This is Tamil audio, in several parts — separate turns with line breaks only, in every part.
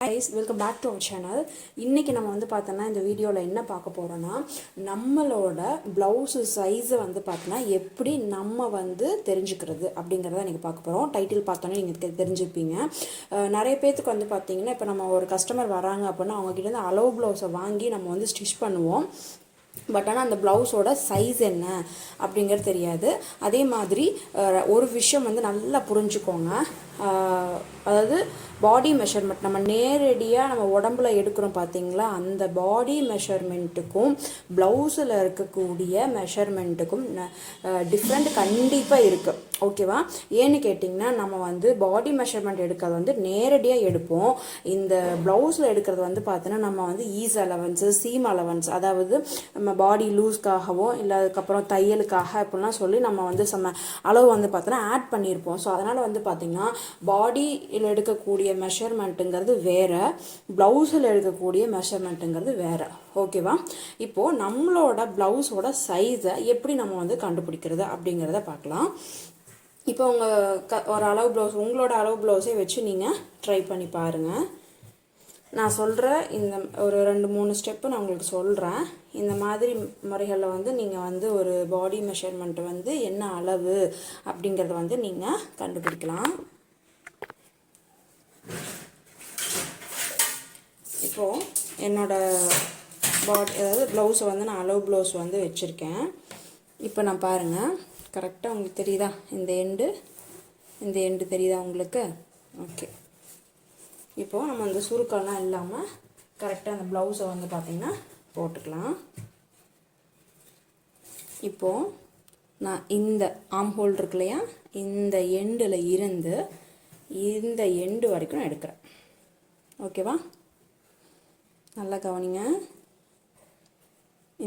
Ice welcome back to our channel இன்றைக்கி நம்ம வந்து பார்த்தோன்னா இந்த வீடியோவில் என்ன பார்க்க போகிறோன்னா நம்மளோட ப்ளவுஸு சைஸை வந்து பார்த்தோன்னா எப்படி நம்ம வந்து தெரிஞ்சுக்கிறது அப்படிங்கிறத இன்றைக்கி பார்க்க போகிறோம் டைட்டில் பார்த்தோன்னே நீங்கள் தெரிஞ்சுப்பீங்க நிறைய பேர்த்துக்கு வந்து பார்த்தீங்கன்னா இப்போ நம்ம ஒரு கஸ்டமர் வராங்க அப்படின்னா அவங்ககிட்ட இருந்து அளவு ப்ளவுஸை வாங்கி நம்ம வந்து ஸ்டிச் பண்ணுவோம். பட் ஆனால் அந்த ப்ளவுஸோட சைஸ் என்ன அப்படிங்கிறது தெரியாது. அதே மாதிரி ஒரு விஷயம் வந்து நல்லா புரிஞ்சுக்கோங்க. அதாவது பாடி மெஷர்மெண்ட் நம்ம நேரடியாக நம்ம உடம்புல எடுக்கிறோம் பார்த்தீங்களா அந்த பாடி மெஷர்மெண்ட்டுக்கும் ப்ளவுஸில் இருக்கக்கூடிய மெஷர்மெண்ட்டுக்கும் டிஃப்ரெண்ட் கண்டிப்பாக இருக்குது ஓகேவா ஏன்னு கேட்டிங்கன்னா நம்ம வந்து பாடி மெஷர்மெண்ட் எடுக்கிறது வந்து நேரடியாக எடுப்போம். இந்த ப்ளவுஸில் எடுக்கிறது வந்து பார்த்தோன்னா நம்ம வந்து ஈஸ் அலவன்ஸு சீம் அலவன்ஸ் அதாவது நம்ம பாடி லூஸ்க்காகவோ இல்லை அதுக்கப்புறம் தையலுக்காக அப்படிலாம் சொல்லி நம்ம வந்து சம அளவு வந்து பார்த்தோன்னா ஆட் பண்ணியிருப்போம் ஸோ அதனால் வந்து பார்த்திங்கன்னா பாடியில் எடுக்கக்கூடிய மெஷர்மெண்ட்டுங்கிறது வேறு ப்ளவுஸில் எடுக்கக்கூடிய மெஷர்மெண்ட்டுங்கிறது வேறு. ஓகேவா இப்போது நம்மளோட ப்ளவுஸோட சைஸை எப்படி நம்ம வந்து கண்டுபிடிக்கிறது அப்படிங்கிறத பார்க்கலாம். இப்போ உங்கள் க ஒரு அளவு ப்ளவுஸ் உங்களோட அளவு ப்ளவுஸே வச்சு நீங்கள் ட்ரை பண்ணி பாருங்கள் நான் சொல்கிற இந்த ஒரு ரெண்டு மூணு ஸ்டெப்பு நான் உங்களுக்கு சொல்கிறேன் இந்த மாதிரி முறைகளில் வந்து நீங்கள் வந்து ஒரு பாடி மெஷர்மெண்ட் வந்து என்ன அளவு அப்படிங்கிறத வந்து நீங்கள் கண்டுபிடிக்கலாம். இப்போது என்னோட பாட் அதாவது ப்ளவுஸை வந்து நான் அளவு ப்ளவுஸ் வந்து வச்சுருக்கேன். இப்போ நான் பாருங்கள் கரெக்டாக உங்களுக்கு தெரியுதா? இந்த எண்டு இந்த எண்டு தெரியுதா உங்களுக்கு? ஓகே இப்போது நம்ம அந்த சுருக்கம்லாம் இல்லாமல் கரெக்டாக அந்த ப்ளவுஸை வந்து பார்த்திங்கன்னா போட்டுக்கலாம். இப்போது நான் இந்த ஆம் ஹோல் இருக்கு இல்லையா? இந்த எண்டில் இருந்து இந்த எண்டு வரைக்கும் நான் எடுக்கிறேன். ஓகேவா நல்லா கவனிங்க.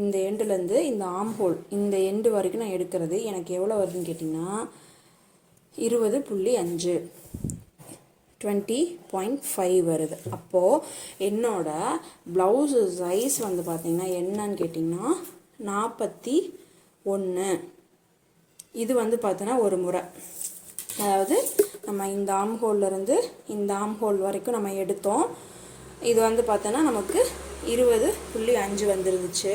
இந்த எண்டுலேருந்து இந்த ஆம் ஹோல் இந்த எண்டு வரைக்கும் நான் எடுக்கிறது எனக்கு எவ்வளோ வருதுன்னு கேட்டிங்கன்னா இருபது புள்ளி அஞ்சு. டுவெண்ட்டி பாயிண்ட் ஃபைவ் வருது. அப்போது என்னோட ப்ளவுஸு சைஸ் வந்து பார்த்திங்கன்னா என்னன்னு கேட்டிங்கன்னா நாற்பத்தி ஒன்று இது வந்து பார்த்தோன்னா ஒரு முறை. அதாவது நம்ம இந்த ஆம் இருந்து இந்த ஆம் ஹோல் வரைக்கும் நம்ம எடுத்தோம். இது வந்து பார்த்தோன்னா நமக்கு இருபது புள்ளி அஞ்சு வந்துருந்துச்சு.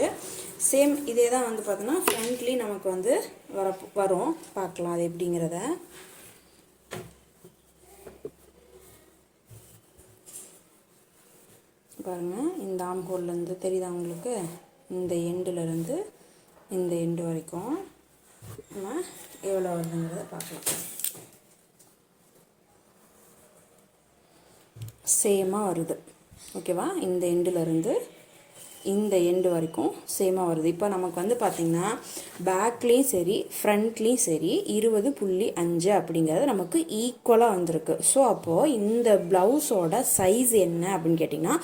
சேம் இதே தான் வந்து பார்த்தோன்னா ஃப்ரண்ட்லி நமக்கு வந்து வர வரும். பார்க்கலாம் அது எப்படிங்கிறத. பாருங்கள் இந்த ஆம்ஹோல்லேருந்து தெரியுதா உங்களுக்கு? இந்த எண்டுலேருந்து இந்த எண்டு வரைக்கும் நம்ம எவ்வளோ வருதுங்கிறத பார்க்கலாம். சேமாக வருது. ஓகேவா? இந்த எண்டுலேருந்து இந்த எண்டு வரைக்கும் சேமாக வருது. இப்போ நமக்கு வந்து பார்த்திங்கன்னா பேக்லேயும் சரி ஃப்ரண்ட்லேயும் சரி இருபது புள்ளி அஞ்சு அப்படிங்கிறது நமக்கு ஈக்குவலாக வந்திருக்கு. ஸோ அப்போது இந்த ப்ளவுஸோட சைஸ் என்ன அப்படின்னு கேட்டிங்கன்னா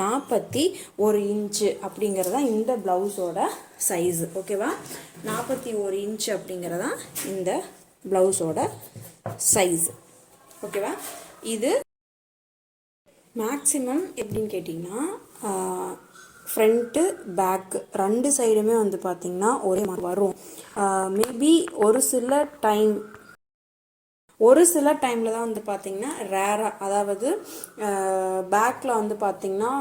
நாற்பத்தி ஒரு இன்ச்சு அப்படிங்கிறது தான் இந்த ப்ளவுஸோட சைஸு ஓகேவா? நாற்பத்தி ஒரு இன்ச்சு அப்படிங்கிறதான் இந்த ப்ளவுஸோட சைஸ் ஓகேவா? இது மேக்ஸிமம் எப்படின்னு கேட்டிங்கன்னா ஃப்ரண்ட்டு பேக்கு ரெண்டு சைடுமே வந்து பார்த்திங்கன்னா ஒரே மாதிரி வரும். மேபி ஒரு சில டைம் ஒரு சில டைமில் தான் வந்து பார்த்திங்கன்னா ரேராக அதாவது பேக்கில் வந்து பார்த்திங்கன்னா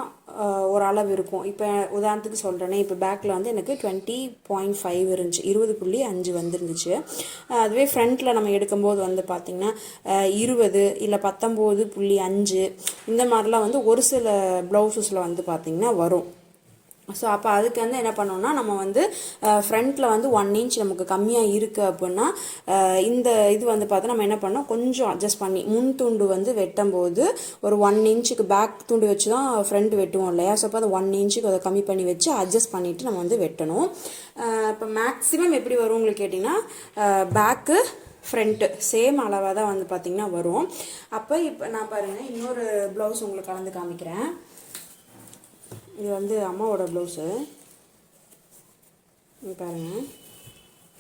ஒரு அளவு இருக்கும். இப்போ உதாரணத்துக்கு சொல்கிறேனே இப்போ பேக்கில் வந்து எனக்கு டுவெண்ட்டி பாயிண்ட் ஃபைவ் இருந்துச்சு. இருபது புள்ளி அஞ்சு வந்துருந்துச்சு. அதுவே ஃப்ரண்ட்டில் நம்ம எடுக்கும்போது வந்து பார்த்திங்கன்னா இருபது இல்லை பத்தொம்போது புள்ளி அஞ்சு இந்த மாதிரிலாம் வந்து ஒரு சில ப்ளவுசஸில் வந்து பார்த்திங்கன்னா வரும். ஸோ அப்போ அதுக்கு வந்து என்ன பண்ணோம்னா நம்ம வந்து ஃப்ரண்ட்டில் வந்து ஒன் இன்ச் நமக்கு கம்மியாக இருக்குது அப்படின்னா இந்த இது வந்து பார்த்தா நம்ம என்ன பண்ணோம் கொஞ்சம் அட்ஜஸ்ட் பண்ணி முன் துண்டு வந்து வெட்டும்போது ஒரு ஒன் இன்ச்சுக்கு பேக் துண்டு வச்சு தான் ஃப்ரண்ட் வெட்டுவோம் இல்லையா? ஸோ அப்போ அதை ஒன் இன்ச்சுக்கு அதை கம்மி பண்ணி வச்சு அட்ஜஸ்ட் பண்ணிவிட்டு நம்ம வந்து வெட்டணும். இப்போ மேக்ஸிமம் எப்படி வரும் உங்களுக்கு கேட்டிங்கன்னா பேக்கு ஃப்ரண்ட்டு சேம் அளவாக தான் வந்து பார்த்திங்கன்னா வரும். அப்போ இப்போ நான் பாருங்கள் இன்னொரு ப்ளவுஸ் உங்களுக்கு கலந்து காமிக்கிறேன். இது வந்து அம்மாவோட ப்ளவுஸு. பாருங்கள்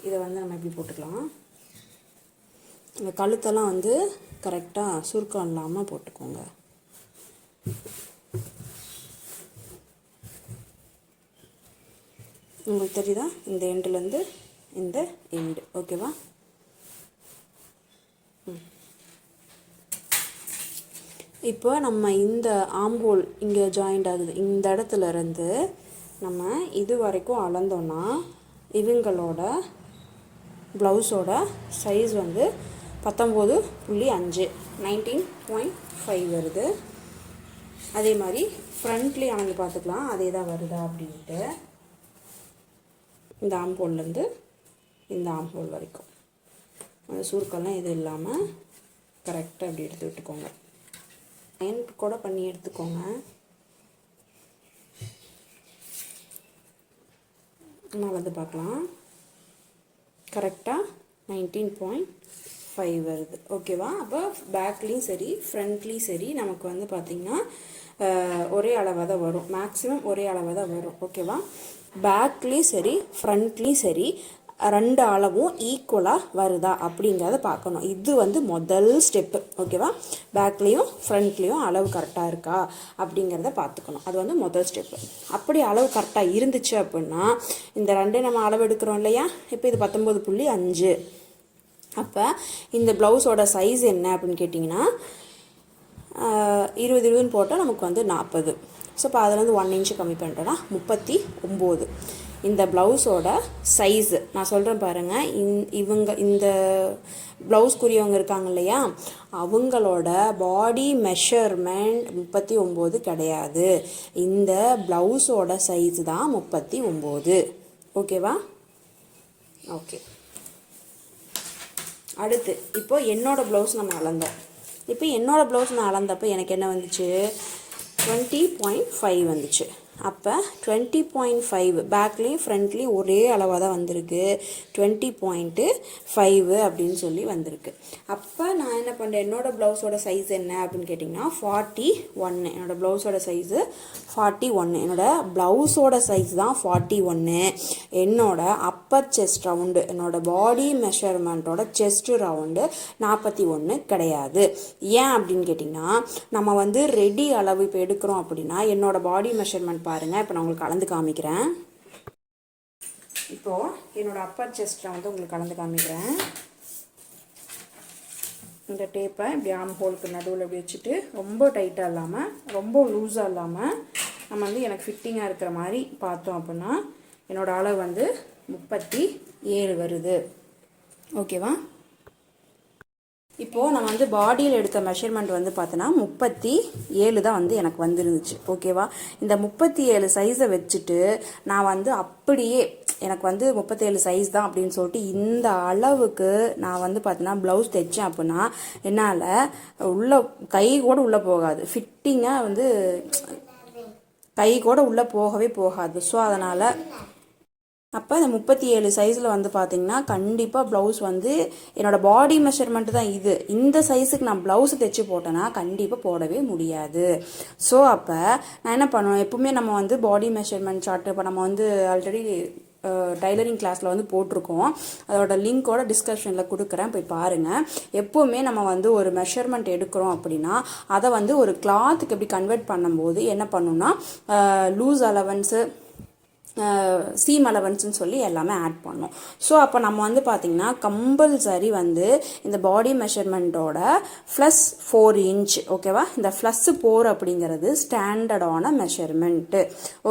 இதை வந்து நம்ம இப்படி போட்டுக்கலாம். இந்த கழுத்தெல்லாம் வந்து கரெக்டாக சுருக்கம் இல்லாமல் போட்டுக்கோங்க. உங்களுக்கு தெரியுதா? இந்த எண்டுலேருந்து இந்த எண்டு ஓகேவா ம். இப்போ நம்ம இந்த ஆம்போல் இங்கே ஜாயிண்ட் ஆகுது. இந்த இடத்துல இருந்து நம்ம இது வரைக்கும் அளந்தோன்னா இவங்களோட ப்ளவுஸோட சைஸ் வந்து பத்தொம்போது புள்ளி அஞ்சு நைன்டீன் பாயிண்ட் ஃபைவ் வருது. அதே மாதிரி ஃப்ரண்ட்லேயும் அளந்து பார்த்துக்கலாம். அதே தான் வருதா அப்படின்ட்டு. இந்த ஆம்போல்லேருந்து இந்த ஆம்போல் வரைக்கும். அந்த சுருக்கெல்லாம் எதுவும் இல்லாமல் கரெக்டாக அப்படி எடுத்து விட்டுக்கோங்க. அயன் கூட பண்ணி எடுத்துக்கோங்க. நம்ம வந்து பார்க்கலாம். கரெக்டாக நைன்டீன் பாயிண்ட் ஃபைவ் வருது. ஓகேவா அப்போ பேக்லேயும் சரி ஃப்ரண்ட்லேயும் சரி நமக்கு வந்து பார்த்திங்கன்னா ஒரே அளவாக தான் வரும். மேக்ஸிமம் ஒரே அளவாக தான் வரும். ஓகேவா பேக்லேயும் சரி ஃப்ரண்ட்லேயும் சரி ரெண்டு அளவும் ஈக்குவலாக வருதா அப்படிங்கிறத பார்க்கணும். இது வந்து முதல் ஸ்டெப்பு ஓகேவா பேக்லேயும் ஃப்ரண்ட்லேயும் அளவு கரெக்டாக இருக்கா அப்படிங்கிறத பார்த்துக்கணும். அது வந்து முதல் ஸ்டெப்பு அப்படி அளவு கரெக்டாக இருந்துச்சு அப்படின்னா இந்த ரெண்டே நம்ம அளவு எடுக்கிறோம் இல்லையா? இப்போ இது பத்தொம்பது புள்ளி அஞ்சு. அப்போ இந்த ப்ளவுஸோட சைஸ் என்ன அப்படின்னு கேட்டிங்கன்னா இருபது இருபதுன்னு போட்டால் நமக்கு வந்து நாற்பது ஸோ இப்போ அதுலேருந்து ஒன் இன்ச்சு கம்மி பண்ணிட்டோன்னா முப்பத்தி ஒம்பது. இந்த ப்ளவுஸோட சைஸு நான் சொல்கிறேன் பாருங்கள் இந் இவங்க இந்த ப்ளவுஸ்க்குரியவங்க இருக்காங்க இல்லையா? அவங்களோட பாடி மெஷர்மெண்ட் முப்பத்தி ஒம்பது கிடையாது. இந்த ப்ளவுஸோட சைஸ் தான் முப்பத்தி ஒம்பது. ஓகேவா ஓகே அடுத்து இப்போ என்னோடய ப்ளவுஸ் நம்ம அளந்தோம். இப்போ என்னோடய ப்ளவுஸ் நான் அளந்தப்போ எனக்கு என்ன வந்துச்சு? டுவெண்ட்டி பாயிண்ட் ஃபைவ் வந்துச்சு. அப்போ டுவெண்ட்டி பாயிண்ட் ஃபைவ் பேக்லேயும் ஃப்ரண்ட்லேயும் ஒரே அளவாக தான் வந்திருக்கு. டுவெண்ட்டி பாயிண்ட்டு ஃபைவ் அப்படின்னு சொல்லி வந்திருக்கு. அப்போ நான் என்ன பண்ணுறேன் என்னோடய ப்ளவுஸோட சைஸ் என்ன அப்படின்னு கேட்டிங்கன்னா ஃபார்ட்டி ஒன்று என்னோடய ப்ளவுஸோட சைஸு ஃபார்ட்டி ஒன்று என்னோடய ப்ளவுஸோட சைஸ் தான் ஃபார்ட்டி ஒன்று என்னோட அப்பர் செஸ்ட் ரவுண்டு என்னோடய பாடி மெஷர்மெண்ட்டோட செஸ்ட் ரவுண்டு நாற்பத்தி ஒன்று கிடையாது. ஏன் அப்படின்னு கேட்டிங்கன்னா நம்ம வந்து ரெடி அளவு இப்போ எடுக்கிறோம் அப்படின்னா என்னோடய பாடி மெஷர்மெண்ட் பாருங்கள் இப்போ நான் உங்களுக்கு கலந்து காமிக்கிறேன். இப்போது என்னோடய அப்பர் செஸ்ட் வந்து உங்களுக்கு கலந்து காமிக்கிறேன். இந்த டேப்பை இப்படி ஆம் ஹோலுக்கு நடுவில் இப்படி வச்சுட்டு ரொம்ப டைட்டாக இல்லாமல் ரொம்ப லூஸாக இல்லாமல் நம்ம வந்து எனக்கு ஃபிட்டிங்காக இருக்கிற மாதிரி பார்த்தோம் அப்படின்னா என்னோடய அளவு வந்து முப்பத்தி ஏழு வருது. ஓகேவா இப்போது நான் வந்து பாடியில் எடுத்த மெஷர்மெண்ட் வந்து பார்த்தோன்னா முப்பத்தி ஏழு தான் வந்து எனக்கு வந்துருந்துச்சு. ஓகேவா இந்த முப்பத்தி ஏழு சைஸை வச்சுட்டு நான் வந்து அப்படியே எனக்கு வந்து முப்பத்தேழு சைஸ் தான் அப்படின்னு சொல்லிட்டு இந்த அளவுக்கு நான் வந்து பார்த்தீங்கன்னா ப்ளவுஸ் தைச்சேன் அப்படின்னா என்னால் உள்ள கை கூட உள்ளே போகாது. ஃபிட்டிங்காக வந்து கை கூட உள்ளே போகவே போகாது. ஸோ அதனால் அப்போ இந்த முப்பத்தி ஏழு சைஸில் வந்து பார்த்தீங்கன்னா கண்டிப்பாக ப்ளவுஸ் வந்து என்னோட பாடி மெஷர்மெண்ட் தான் இது. இந்த சைஸுக்கு நான் ப்ளவுஸ் தைச்சு போட்டேன்னா கண்டிப்பாக போடவே முடியாது. ஸோ அப்போ நான் என்ன பண்ணுவேன்? எப்பவுமே நம்ம வந்து பாடி மெஷர்மெண்ட் சார்ட் இப்போ நம்ம வந்து ஆல்ரெடி டைலரிங் கிளாஸில் வந்து போட்டிருக்கோம். அதோட லிங்க்கோட டிஸ்கிரிப்ஷனில் கொடுக்குறேன். போய் பாருங்கள் எப்போவுமே நம்ம வந்து ஒரு மெஷர்மெண்ட் எடுக்கிறோம் அப்படின்னா அதை வந்து ஒரு கிளாத்துக்கு எப்படி கன்வெர்ட் பண்ணும்போது என்ன பண்ணுன்னா லூஸ் அலவன்ஸு சீம் அலவன்ஸ்னு சொல்லி எல்லாமே ஆட் பண்ணோம். ஸோ அப்போ நம்ம வந்து பார்த்திங்கன்னா கம்பல்சரி வந்து இந்த பாடி மெஷர்மெண்ட்டோட ப்ளஸ் ஃபோர் இன்ச் ஓகேவா இந்த ப்ளஸ் ஃபோர் அப்படிங்கிறது ஸ்டாண்டர்டான மெஷர்மெண்ட்டு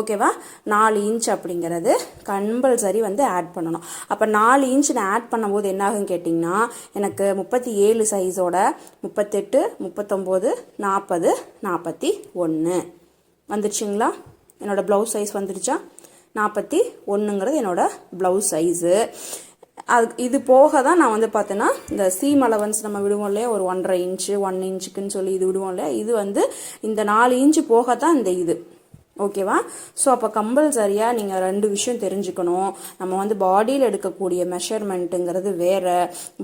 ஓகேவா நாலு இன்ச் அப்படிங்கிறது கம்பல்சரி வந்து ஆட் பண்ணணும். அப்போ நாலு இன்ச் நான் ஆட் பண்ணும்போது என்னாகும் கேட்டிங்கன்னா எனக்கு முப்பத்தி ஏழு சைஸோட முப்பத்தெட்டு முப்பத்தொம்போது நாற்பது நாற்பத்தி ஒன்று வந்துருச்சுங்களா? என்னோடய ப்ளவுஸ் சைஸ் வந்துருச்சா? நாற்பத்தி ஒன்றுங்கிறது என்னோடய ப்ளவுஸ் சைஸு அது இது போக தான் நான் வந்து பார்த்தேன்னா இந்த சீம் அலவன்ஸ் நம்ம விடுவோம் இல்லையா? ஒரு ஒன்றரை இன்ச்சு ஒன் இன்ச்சுக்குன்னு சொல்லி இது விடுவோம் இல்லையா? இது வந்து இந்த நாலு இன்ச்சு போக தான் இந்த இது. ஓகேவா? ஸோ அப்போ கம்பல்சரியாக நீங்கள் ரெண்டு விஷயம் தெரிஞ்சுக்கணும். நம்ம வந்து பாடியில் எடுக்கக்கூடிய மெஷர்மெண்ட்டுங்கிறது வேறு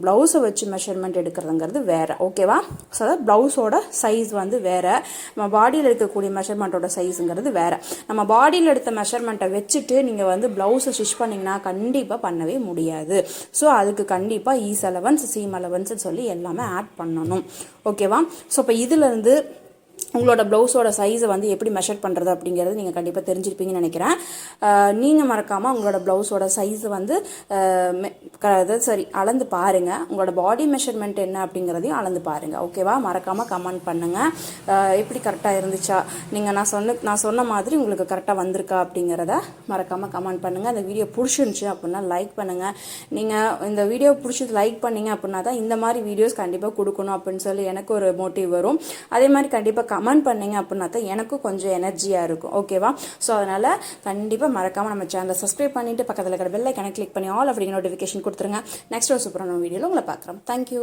ப்ளவுஸை வச்சு மெஷர்மெண்ட் எடுக்கிறதுங்கிறது வேறு ஓகேவா? ஸோ அதாவது ப்ளவுஸோட சைஸ் வந்து வேறு நம்ம பாடியில் எடுக்கக்கூடிய மெஷர்மெண்ட்டோட சைஸுங்கிறது வேறு. நம்ம பாடியில் எடுத்த மெஷர்மெண்ட்டை வச்சுட்டு நீங்கள் வந்து ப்ளவுஸை ஸ்டிச் பண்ணிங்கன்னா கண்டிப்பாக பண்ணவே முடியாது. ஸோ அதுக்கு கண்டிப்பாக ஈஸ் அலவன்ஸ் சீம் அலவன்ஸ்னு சொல்லி எல்லாமே ஆட் பண்ணணும். ஓகேவா? ஸோ இப்போ இதுலேருந்து உங்களோட ப்ளவுஸோட சைஸை வந்து எப்படி மெஷர் பண்ணுறது அப்படிங்கிறது நீங்கள் கண்டிப்பாக தெரிஞ்சிருப்பீங்கன்னு நினைக்கிறேன். நீங்கள் மறக்காமல் உங்களோட ப்ளவுஸோட சைஸை வந்து க அதாவது சரி அளந்து பாருங்கள் உங்களோட பாடி மெஷர்மெண்ட் என்ன அப்படிங்கிறதையும் அளந்து பாருங்கள் ஓகேவா மறக்காமல் கமெண்ட் பண்ணுங்கள் எப்படி கரெக்டாக இருந்துச்சா? நீங்கள் நான் சொன்ன நான் சொன்ன மாதிரி உங்களுக்கு கரெக்டாக வந்திருக்கா அப்படிங்கிறத மறக்காமல் கமெண்ட் பண்ணுங்கள் அந்த வீடியோ பிடிச்சிருந்துச்சி அப்படின்னா லைக் பண்ணுங்கள் நீங்கள் இந்த வீடியோ பிடிச்சது லைக் பண்ணீங்க அப்படின்னா தான் இந்த மாதிரி வீடியோஸ் கண்டிப்பாக கொடுக்கணும் அப்படின்னு சொல்லி எனக்கு ஒரு மோட்டிவ் வரும். அதே மாதிரி கண்டிப்பாக கமெண்ட் பண்ணீங்க அப்படின்னா தான் எனக்கும் கொஞ்சம் எனர்ஜியாக இருக்கும். ஓகேவா ஸோ அதனால் கண்டிப்பாக மறக்காமல் நம்ம சேனலை சப்ஸ்கிரைப் பண்ணிவிட்டு பக்கத்தில் இருக்கிற பெல்லை கணக்கு கிளிக் பண்ணி ஆல் அப்படிங்கிற நோட்டிஃபிகேஷன் கொடுத்துருங்க. நெக்ஸ்ட் ஒரு சூப்பரான வீடியோவில் உங்களை பார்க்குறோம். தேங்க்யூ